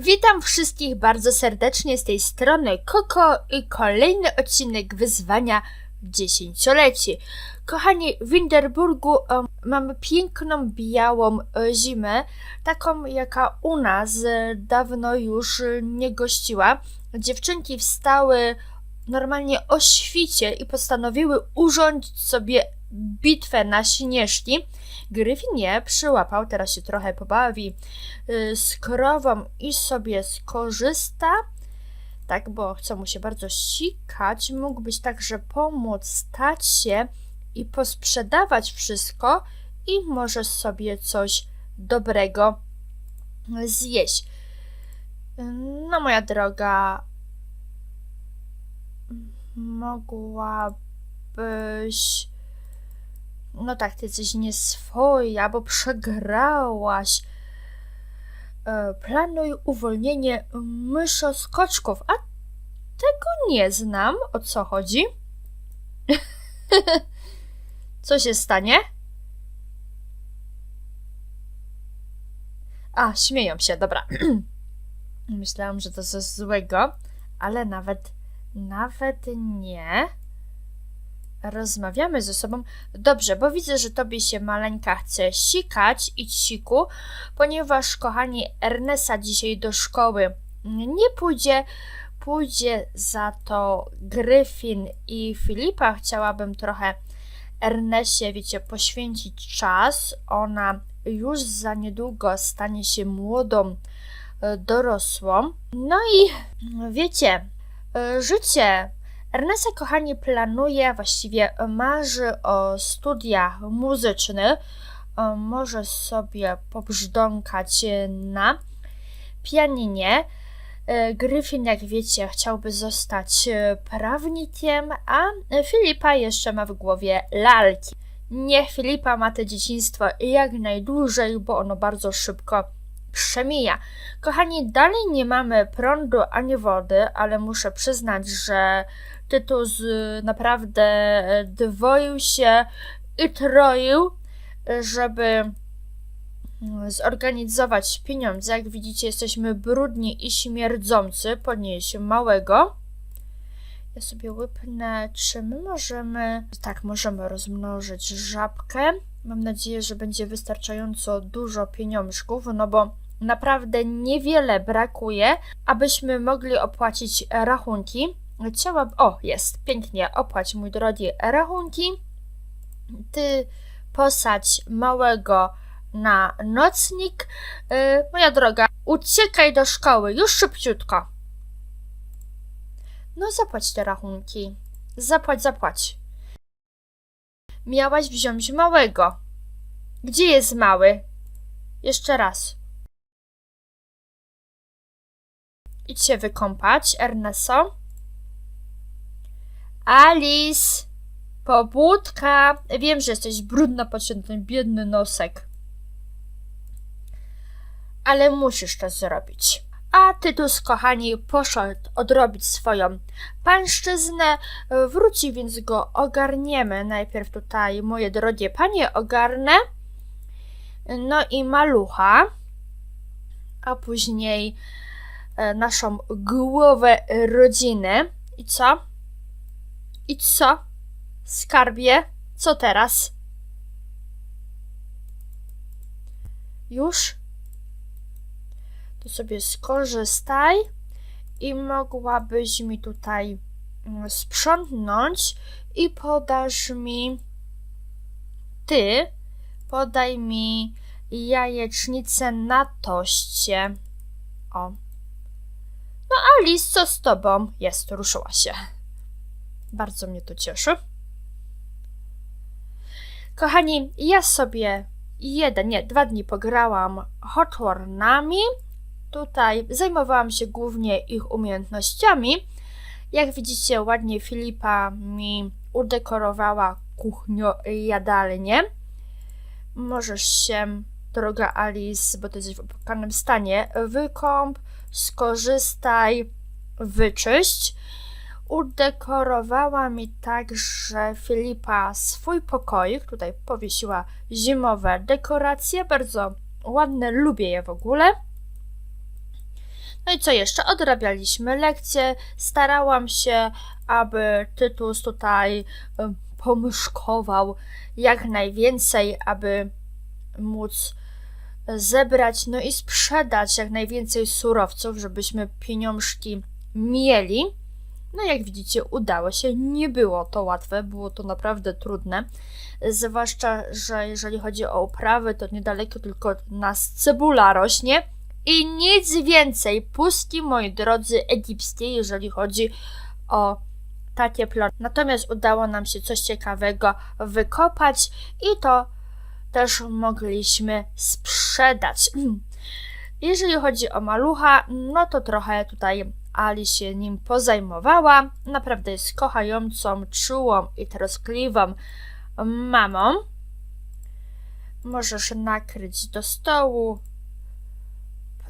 Witam wszystkich bardzo serdecznie z tej strony Koko i kolejny odcinek wyzwania dziesięcioleci. Kochani, w Winterburgu em, mamy piękną białą e, zimę, taką jaka u nas e, dawno już e, nie gościła. Dziewczynki wstały normalnie o świcie i postanowiły urządzić sobie bitwę na śnieżki. Gryfin przyłapał, teraz się trochę pobawi y, z krową i sobie skorzysta. Tak, bo chce mu się bardzo sikać. Mógłbyś także pomóc stać się i posprzedawać wszystko i możesz sobie coś dobrego zjeść. No, moja droga, mogłabyś. No tak, ty jesteś nieswoja, bo przegrałaś. E, planuj uwolnienie myszoskoczków. A tego nie znam. O co chodzi? co się stanie? A, śmieją się, dobra. Myślałam, że to coś złego, ale nawet, nawet nie. Rozmawiamy ze sobą. Dobrze, bo widzę, że tobie się maleńka chce sikać i siku, ponieważ kochani Ernesa dzisiaj do szkoły nie pójdzie. Pójdzie za to Gryfin i Filipa. Chciałabym trochę Ernesie, wiecie, poświęcić czas. Ona już za niedługo stanie się młodą e, dorosłą. No i wiecie, e, życie Ernesta, kochani, planuje, właściwie marzy o studiach muzycznych. E, Może sobie pobrzdąkać na pianinie. E, Gryfin, jak wiecie, chciałby zostać prawnikiem, a Filipa jeszcze ma w głowie lalki. Niech Filipa ma to dzieciństwo jak najdłużej, bo ono bardzo szybko przemija. Kochani, dalej nie mamy prądu ani wody, ale muszę przyznać, że tytuł z, naprawdę e, dwoił się i troił, żeby mm, zorganizować pieniądze. Jak widzicie, jesteśmy brudni i śmierdzący. Podniesie małego. Ja sobie łypnę, czy my możemy. Tak, możemy rozmnożyć żabkę. Mam nadzieję, że będzie wystarczająco dużo pieniążków, no bo naprawdę niewiele brakuje, abyśmy mogli opłacić rachunki. Chciałabym. O, jest, pięknie. Opłać, mój drogi, rachunki. Ty posadź małego na nocnik. Yy, moja droga, uciekaj do szkoły, już szybciutko. No, zapłać te rachunki. Zapłać, zapłać. Miałaś wziąć małego. Gdzie jest mały? Jeszcze raz. Idź się wykąpać, Ernesto. Alice! Pobudka! Wiem, że jesteś brudna pod ten biedny nosek. Ale musisz to zrobić. A Tytus, kochani, poszedł odrobić swoją pańszczyznę. Wróci, więc go ogarniemy. Najpierw tutaj, moje drogie panie, ogarnę. No i malucha. A później e, naszą głowę rodziny. I co? I co? Skarbie, co teraz? Już? To sobie skorzystaj i mogłabyś mi tutaj mm, sprzątnąć i podasz mi ty podaj mi jajecznicę na toście. O. No Alice, co z tobą? Jest, ruszyła się. Bardzo mnie to cieszy. Kochani, ja sobie jeden, nie, dwa dni pograłam Hotwarnami. Tutaj zajmowałam się głównie ich umiejętnościami. Jak widzicie, ładnie Filipa mi udekorowała kuchnię jadalnię. Możesz się, droga Alice, bo ty jesteś w opłakanym stanie, wykąp, skorzystaj, wyczyść. Udekorowała mi także Filipa swój pokoik. Tutaj powiesiła zimowe dekoracje, bardzo ładne, lubię je w ogóle. No i co jeszcze? Odrabialiśmy lekcje. Starałam się, aby Tytus tutaj pomyszkował jak najwięcej, aby móc zebrać, no i sprzedać jak najwięcej surowców, żebyśmy pieniążki mieli. No jak widzicie, udało się. Nie było to łatwe, było to naprawdę trudne. Zwłaszcza, że jeżeli chodzi o uprawy, to niedaleko tylko nas cebula rośnie i nic więcej. Pustki, moi drodzy, egipskie, jeżeli chodzi o takie plony. Natomiast udało nam się coś ciekawego wykopać i to też mogliśmy sprzedać. Jeżeli chodzi o malucha, no to trochę tutaj Ali się nim pozajmowała. Naprawdę jest kochającą, czułą i troskliwą mamą. Możesz nakryć do stołu.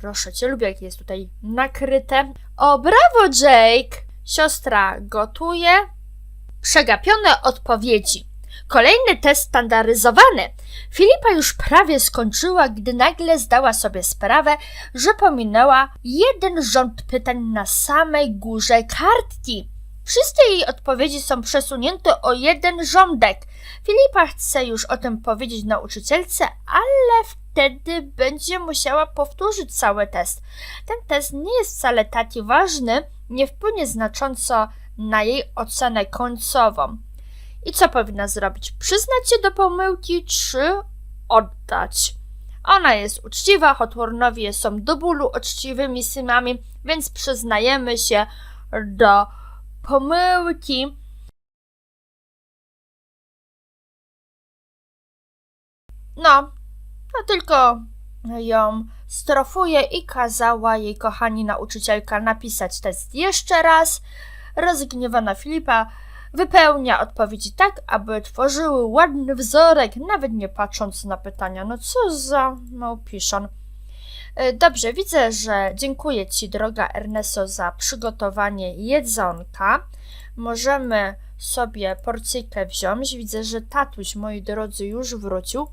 Proszę cię, lubię jak jest tutaj nakryte. O, brawo, Jake! Siostra gotuje. Przegapione odpowiedzi. Kolejny test standaryzowany. Filipa już prawie skończyła, gdy nagle zdała sobie sprawę, że pominęła jeden rząd pytań na samej górze kartki. Wszystkie jej odpowiedzi są przesunięte o jeden rządek. Filipa chce już o tym powiedzieć nauczycielce, ale wtedy będzie musiała powtórzyć cały test. Ten test nie jest wcale taki ważny, nie wpłynie znacząco na jej ocenę końcową. I co powinna zrobić? Przyznać się do pomyłki, czy oddać? Ona jest uczciwa, Hotwornowie są do bólu uczciwymi synami, więc przyznajemy się do pomyłki. No, to tylko ją strofuje i kazała jej kochani nauczycielka napisać test jeszcze raz. Rozgniewana Filipa wypełnia odpowiedzi tak, aby tworzyły ładny wzorek, nawet nie patrząc na pytania. No co za małpiszon. E, Dobrze, widzę, że dziękuję Ci, droga Ernesto, za przygotowanie jedzonka. Możemy sobie porcyjkę wziąć. Widzę, że tatuś, moi drodzy, już wrócił.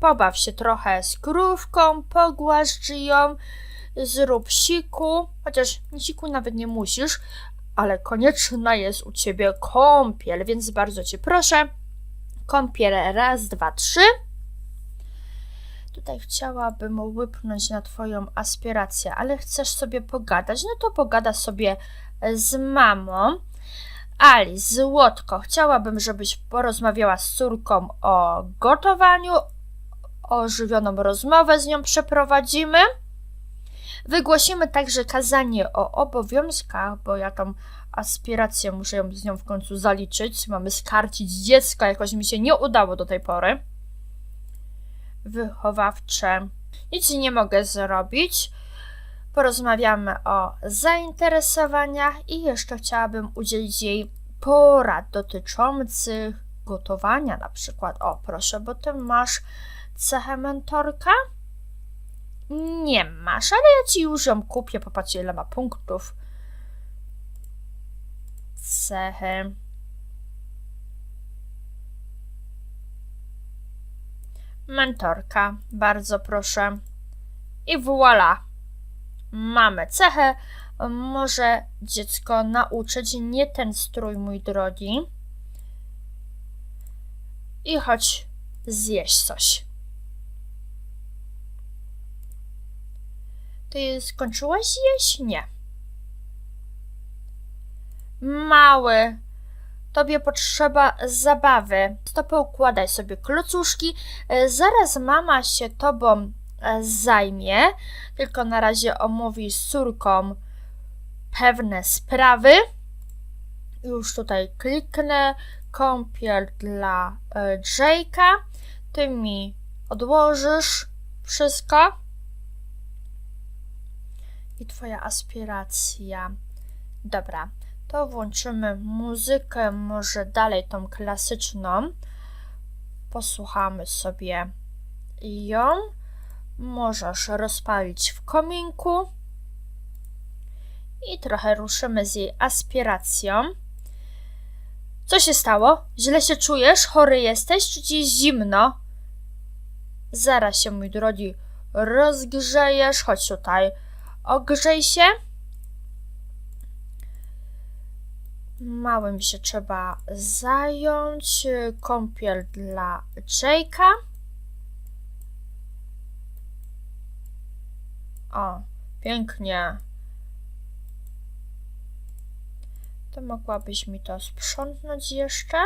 Pobaw się trochę z krówką, pogłaszcz ją, zrób siku, chociaż siku nawet nie musisz, ale konieczna jest u ciebie kąpiel, więc bardzo cię proszę. Kąpiel raz, dwa, trzy. Tutaj chciałabym wypchnąć na twoją aspirację, ale chcesz sobie pogadać, no to pogada sobie z mamą. Ali, złotko, chciałabym, żebyś porozmawiała z córką o gotowaniu, ożywioną rozmowę z nią przeprowadzimy. Wygłosimy także kazanie o obowiązkach, bo ja tam aspirację muszę ją z nią w końcu zaliczyć. Mamy skarcić dziecka, jakoś mi się nie udało do tej pory. Wychowawcze. Nic nie mogę zrobić. Porozmawiamy o zainteresowaniach i jeszcze chciałabym udzielić jej porad dotyczących gotowania na przykład. O, proszę, bo ty masz cechę mentorka? Nie masz, ale ja ci już ją kupię. Popatrzcie, ile ma punktów. Cechy. Mentorka, bardzo proszę. I voilà. Mamy cechę. Może dziecko nauczyć nie ten strój, mój drogi. I chodź zjeść coś. Ty skończyłaś jeść? Nie. Mały, tobie potrzeba zabawy. To poukładaj sobie klocuszki. E, Zaraz mama się tobą e, zajmie. Tylko na razie omówi z córką pewne sprawy. Już tutaj kliknę. Kąpiel dla e, Jake'a. Ty mi odłożysz wszystko i Twoja aspiracja. Dobra, to włączymy muzykę, może dalej tą klasyczną. Posłuchamy sobie ją. Możesz rozpalić w kominku i trochę ruszymy z jej aspiracją. Co się stało? Źle się czujesz? Chory jesteś? Czy ci jest zimno? Zaraz się, mój drogi, rozgrzejesz. Chodź tutaj ogrzej się. Małym się trzeba zająć. Kąpiel dla Jake'a. O, pięknie. To mogłabyś mi to sprzątnąć jeszcze?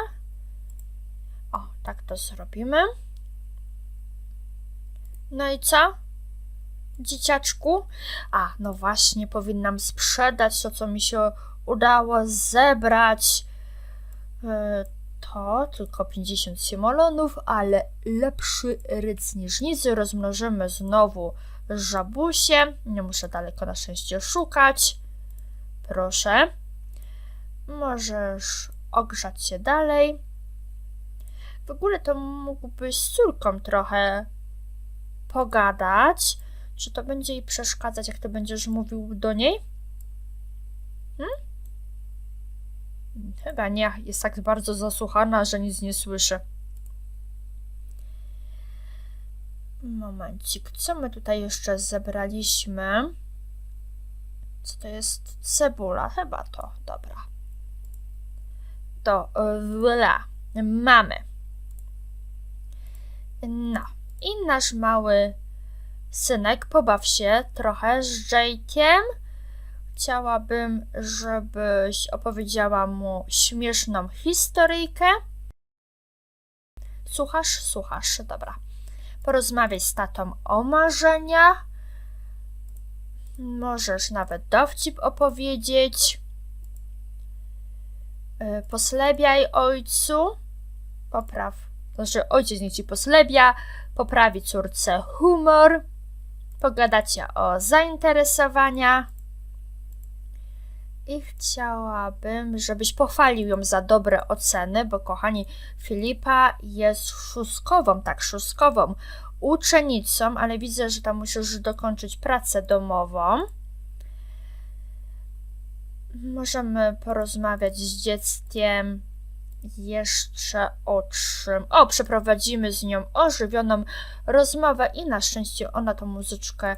O, tak to zrobimy. No i co? Dzieciaczku? A, no właśnie, powinnam sprzedać to, co mi się udało zebrać. E, To tylko 50 simolonów, ale lepszy ryc niż nic. Rozmnożymy znowu żabusie. Nie muszę daleko na szczęście szukać. Proszę. Możesz ogrzać się dalej. W ogóle to mógłbyś z córką trochę pogadać. Czy to będzie jej przeszkadzać, jak ty będziesz mówił do niej? Hmm? Chyba nie. Jest tak bardzo zasłuchana, że nic nie słyszy. Momencik. Co my tutaj jeszcze zebraliśmy? Co to jest? Cebula. Chyba to. Dobra. To wla. Mamy. No. I nasz mały synek, pobaw się trochę z Jake'iem. Chciałabym, żebyś opowiedziała mu śmieszną historyjkę. Słuchasz? Słuchasz, dobra. Porozmawiaj z tatą o marzeniach. Możesz nawet dowcip opowiedzieć. Y, Poslebiaj ojcu. Popraw. Znaczy, ojciec niech ci poslebia. Poprawi córce humor. Pogadacie o zainteresowania. I chciałabym, żebyś pochwalił ją za dobre oceny, bo kochani, Filipa jest szóstkową, tak, szóstkową uczennicą, ale widzę, że tam musisz dokończyć pracę domową. Możemy porozmawiać z dzieckiem jeszcze o czym. O, przeprowadzimy z nią ożywioną rozmowę i na szczęście ona tą muzyczkę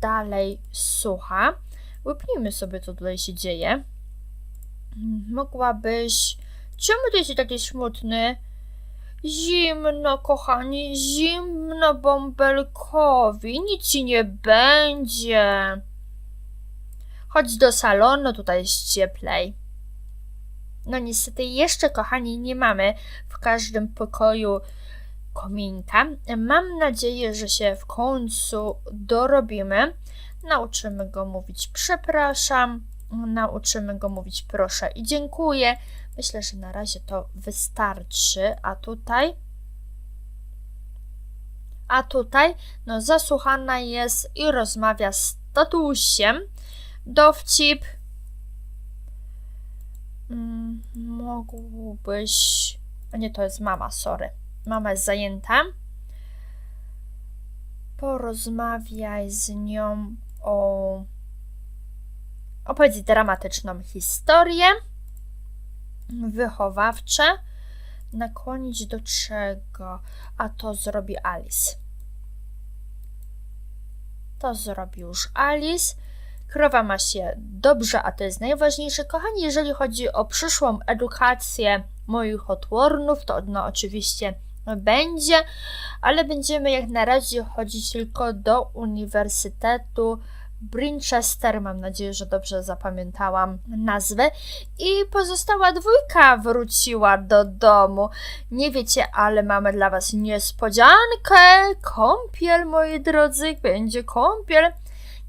dalej słucha. Łypnijmy sobie, co tutaj się dzieje. Mogłabyś. Czemu ty jesteś taki smutny? Zimno, kochani, zimno bąbelkowi. Nic ci nie będzie. Chodź do salonu, tutaj jest cieplej. No niestety jeszcze, kochani, nie mamy w każdym pokoju kominka. Mam nadzieję, że się w końcu dorobimy. Nauczymy go mówić przepraszam, nauczymy go mówić proszę i dziękuję. Myślę, że na razie to wystarczy. A tutaj? A tutaj, no, zasłuchana jest i rozmawia z tatusiem. Dowcip. Mógłbyś. Nie, to jest mama, sorry. Mama jest zajęta. Porozmawiaj z nią o. Opowiedz dramatyczną historię. Wychowawcze. Nakłonić do czego? A to zrobi Alice. To zrobi już Alice. Krowa ma się dobrze, a to jest najważniejsze. Kochani, jeżeli chodzi o przyszłą edukację moich otwornów, to no oczywiście będzie, ale będziemy jak na razie chodzić tylko do Uniwersytetu Brinchester. Mam nadzieję, że dobrze zapamiętałam nazwę. I pozostała dwójka wróciła do domu. Nie wiecie, ale mamy dla Was niespodziankę. Kąpiel, moi drodzy, będzie kąpiel.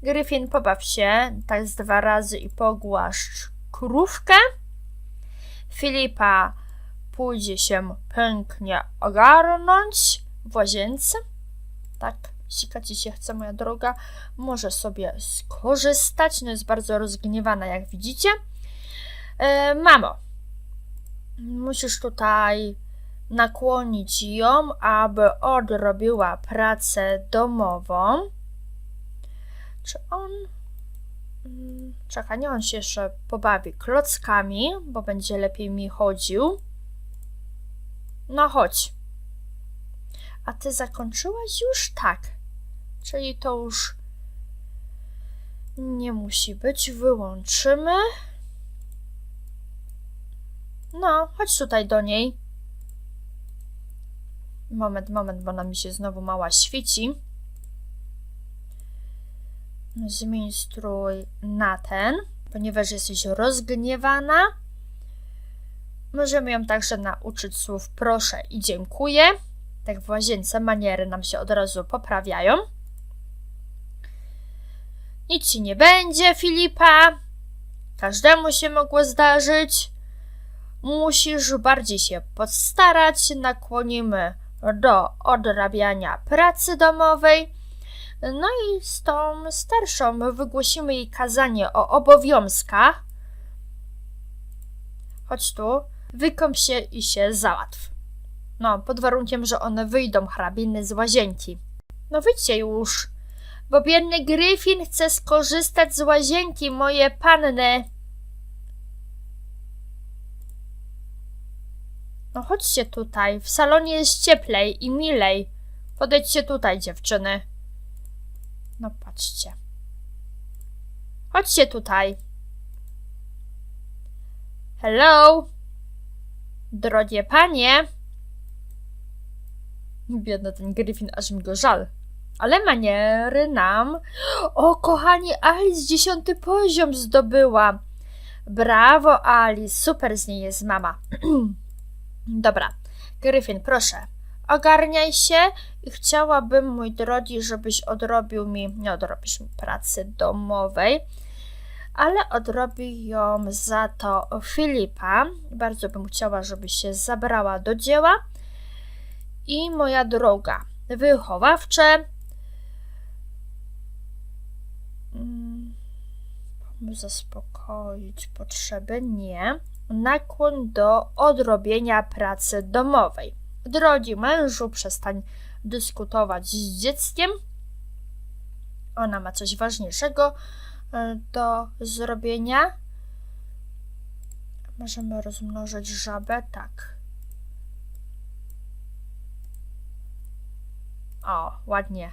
Gryfin, pobaw się, tak z dwa razy i pogłaszcz krówkę. Filipa pójdzie się pięknie ogarnąć w łazience. Tak, sikać ci się chce, moja droga. Może sobie skorzystać. No jest bardzo rozgniewana, jak widzicie. E, mamo, musisz tutaj nakłonić ją, aby odrobiła pracę domową. Czy on. Mm, Czekaj, nie on się jeszcze pobawi klockami, bo będzie lepiej mi chodził. No chodź. A ty zakończyłaś już? Tak. Czyli to już Nie musi być, wyłączymy. No, chodź tutaj do niej. Moment, moment, bo ona mi się znowu mała świeci. Zmień strój na ten, ponieważ jesteś rozgniewana. Możemy ją także nauczyć słów proszę i dziękuję. Tak w łazience maniery nam się od razu poprawiają. Nic ci nie będzie, Filipa. Każdemu się mogło zdarzyć. Musisz bardziej się postarać. Nakłonimy do odrabiania pracy domowej. No i z tą starszą wygłosimy jej kazanie o obowiązkach. Chodź tu, wykąp się i się załatw. No, pod warunkiem, że one wyjdą hrabiny z łazienki. No wyjdźcie już, bo biedny Gryfin chce skorzystać z łazienki, moje panny. No chodźcie tutaj, w salonie jest cieplej i milej. Podejdźcie tutaj, dziewczyny. No patrzcie. Chodźcie tutaj. Hello. Drogie panie. Biedny ten Gryfin, aż mi go żal. Ale maniery nam. O, kochani, Alice dziesiąty poziom zdobyła. Brawo, Alice. Super z niej jest mama. Dobra, Gryfin, proszę. Ogarniaj się i chciałabym, mój drogi, żebyś odrobił mi, nie odrobisz mi pracy domowej, ale odrobi ją za to Filipa. Bardzo bym chciała, żebyś się zabrała do dzieła. I moja droga, wychowawcze. Mm, zaspokoić potrzeby? Nie. Nakłon do odrobienia pracy domowej. Drogi mężu, przestań dyskutować z dzieckiem. Ona ma coś ważniejszego e, do zrobienia. Możemy rozmnożyć żabę, tak. O, ładnie.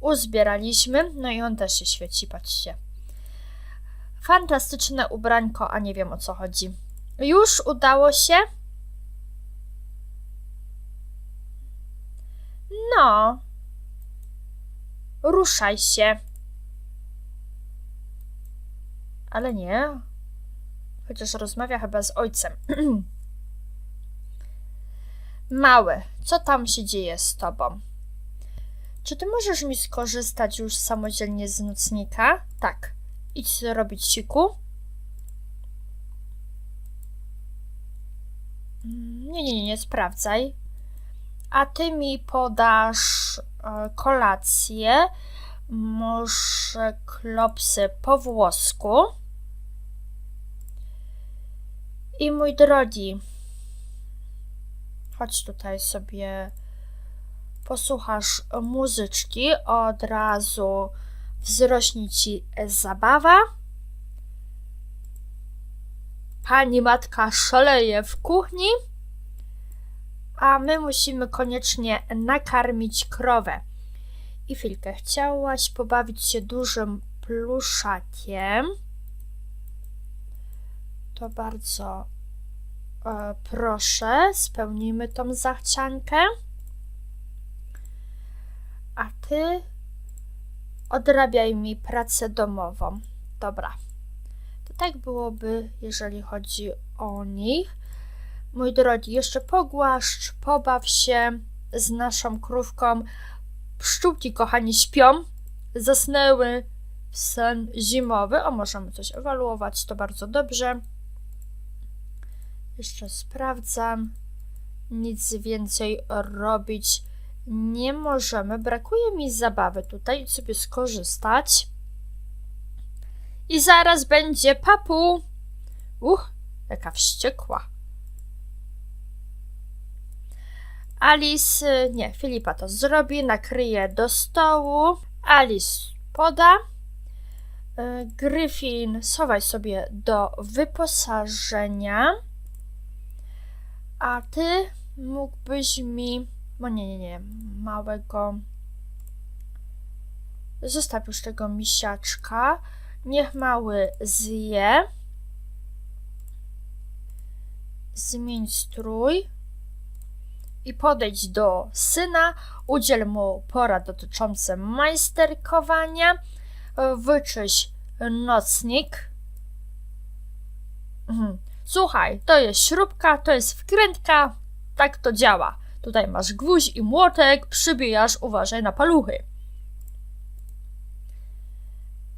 Uzbieraliśmy, no i on też się świeci, patrzcie. Fantastyczne ubrańko, a nie wiem o co chodzi. Już udało się? No. Ruszaj się. Ale nie. Chociaż rozmawia chyba z ojcem. Mały, co tam się dzieje z tobą? Czy ty możesz mi skorzystać już samodzielnie z nocnika? Tak. Idź robić siku. Mm, Nie, nie, nie, nie sprawdzaj. A ty mi podasz e, kolację. Może klopsy po włosku. I mój drogi, chodź tutaj sobie posłuchasz muzyczki, od razu wzrośnie ci zabawa. Pani matka szaleje w kuchni, a my musimy koniecznie nakarmić krowę. I chwilkę, chciałaś pobawić się dużym pluszakiem. To bardzo e, proszę, spełnijmy tą zachciankę. A ty odrabiaj mi pracę domową. Dobra. To tak byłoby, jeżeli chodzi o nich. Mój drogi, jeszcze pogłaszcz, pobaw się z naszą krówką. Pszczółki, kochani, śpią. Zasnęły w sen zimowy. O, możemy coś ewaluować, to bardzo dobrze. Jeszcze sprawdzam. Nic więcej robić nie możemy. Brakuje mi zabawy tutaj, sobie skorzystać. I zaraz będzie papu. Uch, jaka wściekła. Alice, nie, Filipa to zrobi, nakryje do stołu. Alice poda. Y, Gryfin, schowaj sobie do wyposażenia. A ty mógłbyś mi. No nie, nie, nie. Małego. Zostaw już tego misiaczka. Niech mały zje. Zmień strój. I podejdź do syna, udziel mu porad dotyczące majsterkowania, wyczyś nocnik. Mhm. Słuchaj, to jest śrubka, to jest wkrętka, tak to działa. Tutaj masz gwóźdź i młotek, przybijasz, uważaj na paluchy.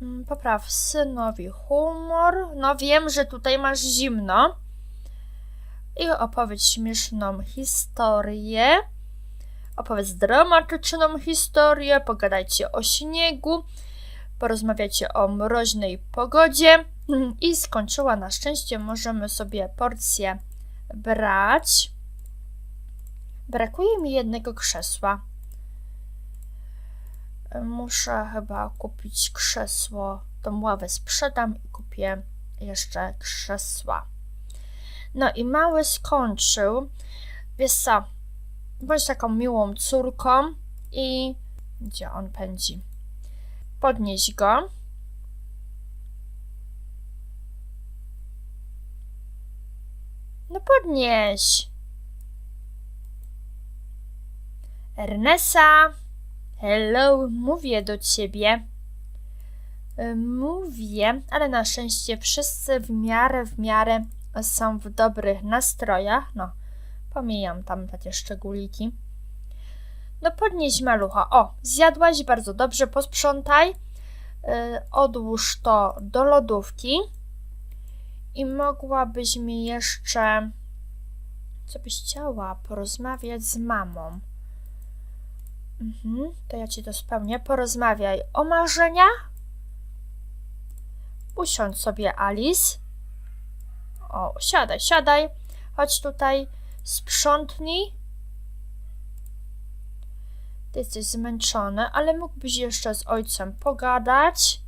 Mm, Popraw synowi humor. No wiem, że tutaj masz zimno. I opowiedz śmieszną historię. Opowiedz dramatyczną historię. Pogadajcie o śniegu. Porozmawiajcie o mroźnej pogodzie. I skończyła na szczęście. Możemy sobie porcję brać. Brakuje mi jednego krzesła. Muszę chyba kupić krzesło. Tą ławę sprzedam i kupię jeszcze krzesła. No i mały skończył. Wiesz co? Bądź taką miłą córką i gdzie on pędzi? Podnieś go. No podnieś. Ernesa. Hello, mówię do ciebie. Mówię, ale na szczęście wszyscy w miarę, w miarę są w dobrych nastrojach. No, pomijam tam takie szczególiki. No podnieś malucha. O, zjadłaś bardzo dobrze, posprzątaj. Y, odłóż to do lodówki. I mogłabyś mi jeszcze, co byś chciała, porozmawiać z mamą. Mhm, to ja ci to spełnię. Porozmawiaj o marzeniach. Usiądź sobie, Alice. O, siadaj, siadaj. Chodź tutaj, sprzątnij. Ty jesteś zmęczony, ale mógłbyś jeszcze z ojcem pogadać.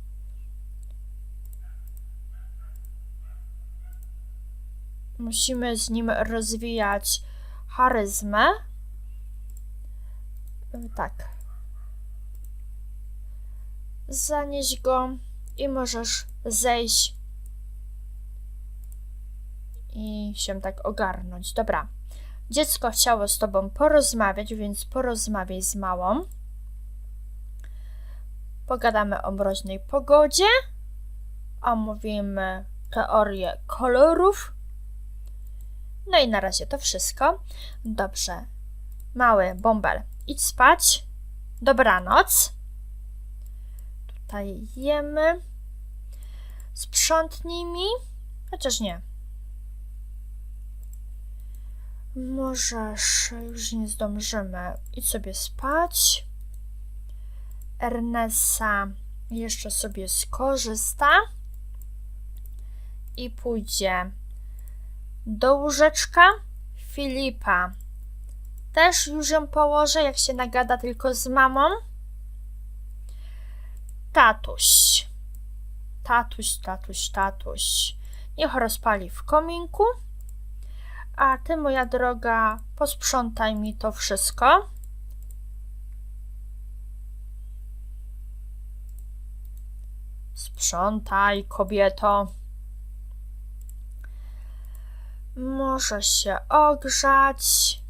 Musimy z nim rozwijać charyzmę. Y, Tak. Zanieś go i możesz zejść i się tak ogarnąć. Dobra. Dziecko chciało z tobą porozmawiać, więc porozmawiaj z małą. Pogadamy o mroźnej pogodzie. Omówimy teorię kolorów. No i na razie to wszystko. Dobrze. Mały bąbel, idź spać. Dobranoc. Tutaj jemy. Sprzątnij mi. Chociaż nie. Możesz, już nie zdążymy. Idź sobie spać. Ernesa jeszcze sobie skorzysta i pójdzie do łóżeczka. Filipa też już ją położę, jak się nagada tylko z mamą. Tatuś. Tatuś, tatuś, tatuś. Niech rozpali w kominku. A ty, moja droga, posprzątaj mi to wszystko. Sprzątaj, kobieto. Może się ogrzać.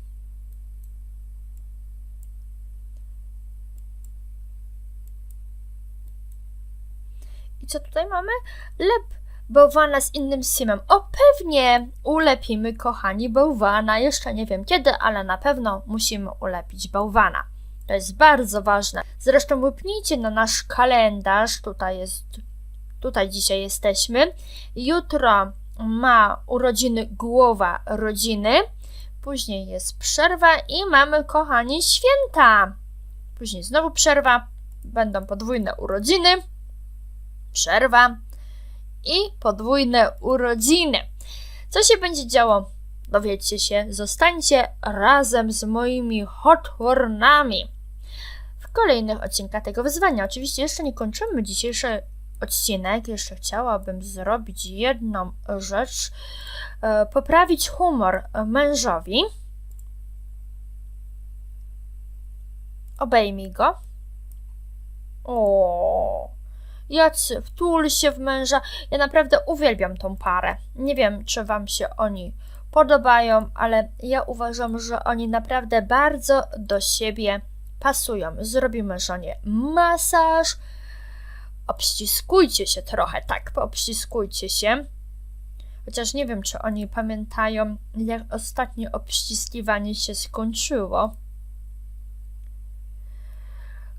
I co tutaj mamy? Lep bałwana z innym simem. O, pewnie ulepimy, kochani, bałwana. Jeszcze nie wiem kiedy, ale na pewno musimy ulepić bałwana. To jest bardzo ważne. Zresztą łypnijcie na nasz kalendarz. Tutaj jest, tutaj dzisiaj jesteśmy. Jutro ma urodziny głowa rodziny. Później jest przerwa i mamy, kochani, święta. Później znowu przerwa. Będą podwójne urodziny. Przerwa i podwójne urodziny. Co się będzie działo? Dowiedzcie się, zostańcie razem z moimi hotwornami w kolejnych odcinkach tego wyzwania. Oczywiście jeszcze nie kończymy dzisiejszy odcinek. Jeszcze chciałabym zrobić jedną rzecz. E, poprawić humor mężowi. Obejmij go. O, jacy wtul się w męża. Ja naprawdę uwielbiam tą parę. Nie wiem, czy wam się oni podobają, ale ja uważam, że oni naprawdę bardzo do siebie pasują. Zrobimy żonie masaż. Obściskujcie się trochę, tak, obściskujcie się. Chociaż nie wiem, czy oni pamiętają, jak ostatnie obściskiwanie się skończyło.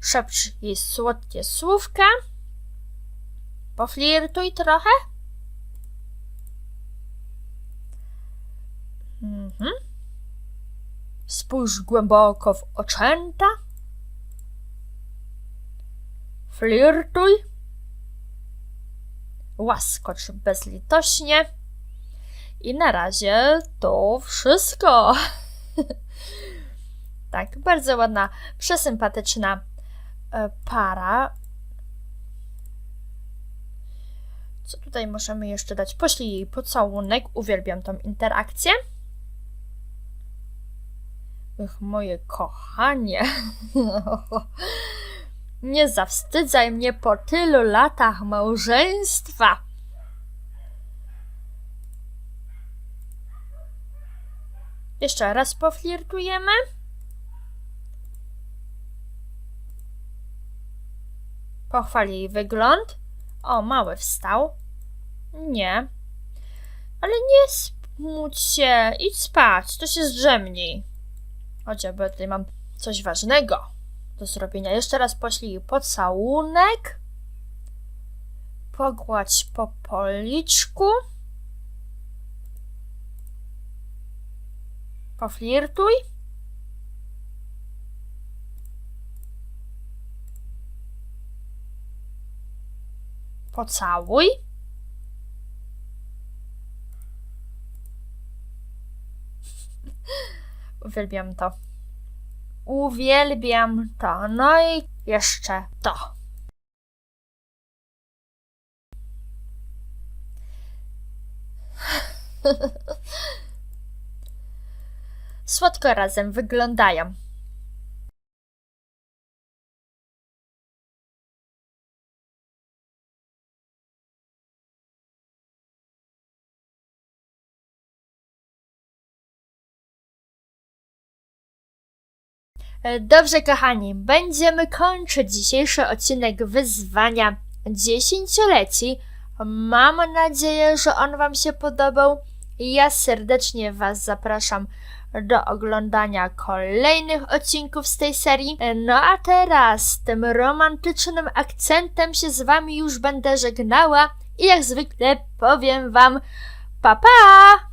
Szepcz jej słodkie słówka. Poflirtuj trochę. Mhm. Spójrz głęboko w oczęta. Flirtuj. Łaskocz bezlitośnie. I na razie to wszystko. tak, bardzo ładna, przesympatyczna e, para. Co tutaj możemy jeszcze dać? Poślij jej pocałunek. Uwielbiam tą interakcję. Ach, moje kochanie. Nie zawstydzaj mnie po tylu latach małżeństwa. Jeszcze raz poflirtujemy. Pochwal jej wygląd. O, mały wstał. Nie. Ale nie smuć się. Idź spać, to się zdrzemnij. Chociażby tutaj mam coś ważnego do zrobienia. Jeszcze raz poślij pocałunek. Pogładź po policzku. Poflirtuj. Pocałuj. Uwielbiam to. Uwielbiam to. No i jeszcze to. Słodko razem wyglądają. Dobrze, kochani, będziemy kończyć dzisiejszy odcinek wyzwania dziesięcioleci. Mam nadzieję, że on Wam się podobał. Ja serdecznie Was zapraszam do oglądania kolejnych odcinków z tej serii. No a teraz tym romantycznym akcentem się z Wami już będę żegnała i jak zwykle powiem Wam pa pa!